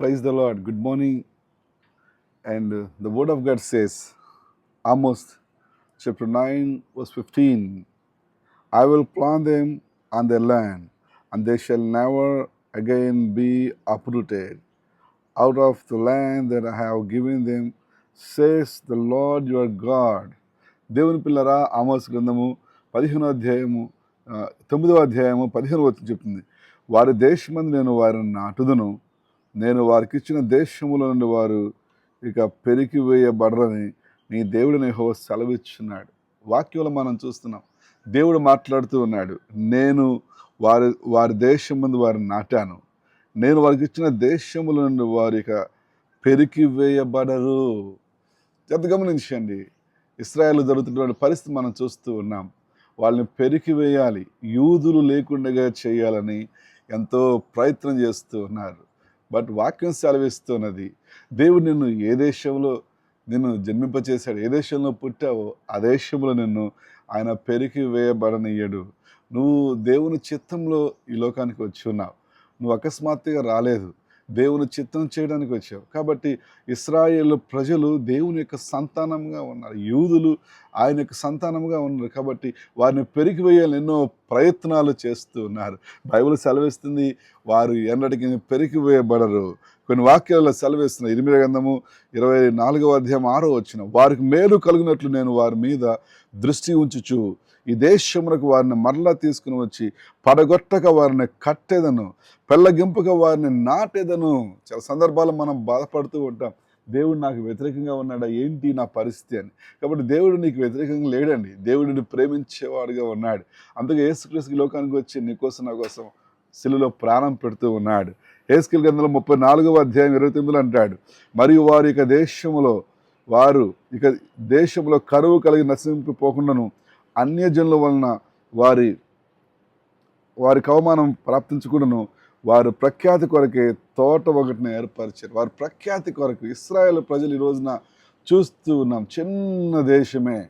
Praise the Lord good morning. And the word of God says almost chapter nine verse fifteen. I will plant them on the land and they shall never again be uprooted out of the land that I have giving them says the Lord your God దేవుని పిల్లరా ఆమోస్ గ్రంథము పదిహేనో అధ్యాయము తొమ్మిదవ అధ్యాయము పదిహేను వచ్చి చెప్తుంది. వారి దేశమంది నేను వారిని నాటుదును నేను వారికి ఇచ్చిన దేశముల నుండి వారు ఇక పెరికి వేయబడరని నీ దేవుడిని హో సెలవిచ్చున్నాడు. వాక్యంలో మనం చూస్తున్నాం దేవుడు మాట్లాడుతూ ఉన్నాడు నేను వారి వారి దేశం ముందు వారిని నాటాను. నేను వారికి ఇచ్చిన దేశముల నుండి వారు ఇక పెరికి వేయబడరు. ఎంత గమనించండి ఇస్రాయేల్ జరుగుతున్నటువంటి పరిస్థితి మనం చూస్తూ ఉన్నాం. వాళ్ళని పెరికి వేయాలి యూదులు లేకుండా చేయాలని ఎంతో ప్రయత్నం చేస్తూ ఉన్నారు. బట్ వాక్యం సెలవిస్తున్నది దేవుడు నిన్ను ఏ దేశంలో నిన్ను జన్మింపచేశాడు ఏ దేశంలో పుట్టావో ఆ దేశంలో నిన్ను ఆయన పెరిగి వేయబడనీయడు నువ్వు దేవుని చిత్తంలో ఈ లోకానికి వచ్చి ఉన్నావు. నువ్వు అకస్మాత్తుగా రాలేదు. దేవుని చిత్తం చేయడానికి వచ్చావు. కాబట్టి ఇస్రాయేల్ ప్రజలు దేవుని యొక్క సంతానంగా ఉన్నారు. యూదులు ఆయన యొక్క సంతానంగా ఉన్నారు. కాబట్టి వారిని పెరిగివేయాలని ఎన్నో ప్రయత్నాలు చేస్తూ ఉన్నారు. బైబిల్ సెలవిస్తుంది వారు ఎన్నటికీ పెరిగి వేయబడరు. కొన్ని వాక్యాలలో సెలవేస్తున్న ఇరిమిర గంధము ఇరవై నాలుగవ అధ్యాయం ఆరో వచ్చిన వారికి మేలు కలిగినట్లు నేను వారి మీద దృష్టి ఉంచుచు ఈ దేశమునకు వారిని మరలా తీసుకుని వచ్చి పడగొట్టక వారిని కట్టేదను పెళ్ళగింపుగా వారిని నాటేదను. చాలా సందర్భాలు మనం బాధపడుతూ ఉంటాం దేవుడు నాకు వ్యతిరేకంగా ఉన్నాడా ఏంటి నా పరిస్థితి అని. కాబట్టి దేవుడు నీకు వ్యతిరేకంగా లేడండి దేవుడిని ప్రేమించేవాడుగా ఉన్నాడు. అందుకే యేసుక్రీస్తు లోకానికి వచ్చి నీకోసం నా కోసం శిలులో ప్రాణం పెడుతూ ఉన్నాడు. ఏస్కిల్ గ్రంథంలో ముప్పై నాలుగవ అధ్యాయం ఇరవై తొమ్మిదిలో అంటాడు మరియు వారు ఇక దేశంలో వారు ఇక దేశంలో కరువు కలిగి నశింపిపోకుండాను అన్యజనుల వలన వారి వారికి అవమానం ప్రాప్తించకుండాను. వారు ప్రఖ్యాతి కొరకే తోట ఒకటిని ఏర్పరిచారు. వారు ప్రఖ్యాతి కొరకు ఇస్రాయేల్ ప్రజలు ఈ రోజున చూస్తూ ఉన్నాం. చిన్న దేశమే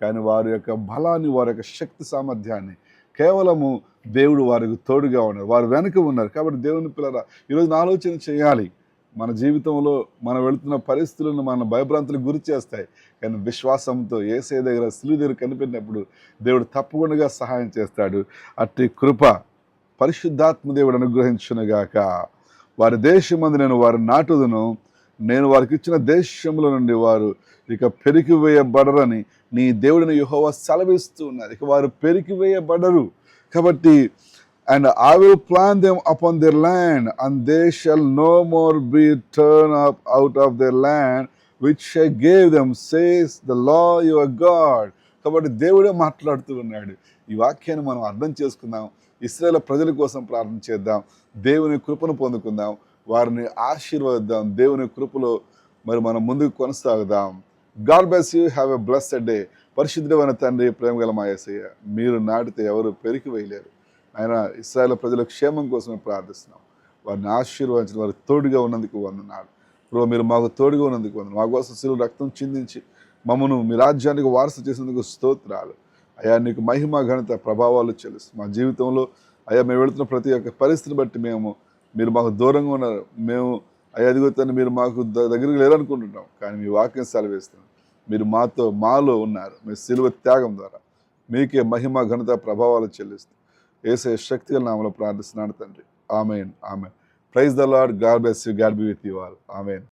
కానీ వారి యొక్క బలాన్ని వారి యొక్క శక్తి సామర్థ్యాన్ని కేవలము దేవుడు వారికి తోడుగా ఉన్నారు వారు వెనక ఉన్నారు. కాబట్టి దేవుని పిల్లల ఈరోజు ఆలోచన చేయాలి. మన జీవితంలో మనం వెళుతున్న పరిస్థితులను మన భయభ్రాంతులకు గురి చేస్తాయి. కానీ విశ్వాసంతో ఏసే దగ్గర సిలువ దగ్గర కనిపెట్టినప్పుడు దేవుడు తప్పకుండా సహాయం చేస్తాడు. అట్టి కృప పరిశుద్ధాత్మ దేవుడు అనుగ్రహించునుగాక. వారి దేశమందు నేను వారి నాటుదును. నేను వారికి ఇచ్చిన దేశంలో నుండి వారు ఇక పెరికివేయబడరని నీ దేవుడిని యెహోవా సెలవిస్తూ ఉన్నారు ఇక వారు పెరికివేయబడరు కాబట్టి and I will plant them upon their land and they shall no more be turn up out of their land which I gave them says the Lord your God కాబట్టి దేవుడే మాట్లాడుతూ ఉన్నాడు. ఈ వాక్యాన్ని మనం అర్థం చేసుకుందాం. ఇస్రాయేల్ ప్రజల కోసం ప్రార్థన చేద్దాం. దేవుని కృపను పొందుకుందాం. వారిని ఆశీర్వదిద్దాం. దేవుని కృపలో మరి మనం ముందుకు కొనసాగుదాం. God bless you. Have a blessed day. పరిశుద్ధమైన తండ్రి ప్రేమగల మా యేసయ్య మీరు నాటితే ఎవరు పెరికి వేయలేరు. ఆయన ఇస్రాయల్ ప్రజల క్షేమం కోసమే ప్రార్థిస్తున్నాం. వారిని ఆశీర్వదించిన వారు తోడుగా ఉన్నందుకు వందనాలు. ప్రభు మీరు మాకు తోడుగా ఉన్నందుకు వందనాలు. మా కోసం శిలువ రక్తం చిందించి మమ్మను మీ రాజ్యానికి వారసు చేసినందుకు స్తోత్రాలు. అయా నీకు మహిమ ఘనత ప్రభావాలు చెల్లిస్తు మా జీవితంలో అయ్యా మేము వెళుతున్న ప్రతి ఒక్క పరిస్థితిని బట్టి మేము మీరు మాకు దూరంగా ఉన్నారు మేము అయ్యా మీరు మాకు ద- దగ్గరికి లేరనుకుంటున్నాం. కానీ మీ వాక్యం సెలవేస్తున్నాం. మీరు మాతో మాలో ఉన్నారు. మీ సిలువ త్యాగం ద్వారా. మీకే మహిమ ఘనత ప్రభావాలు చెల్లిస్తూ ఏసే శక్తిగా నామలో ప్రార్థిస్తున్నాడు తండ్రి. Amen. Amen. Praise the Lord God bless you God be with you all amen.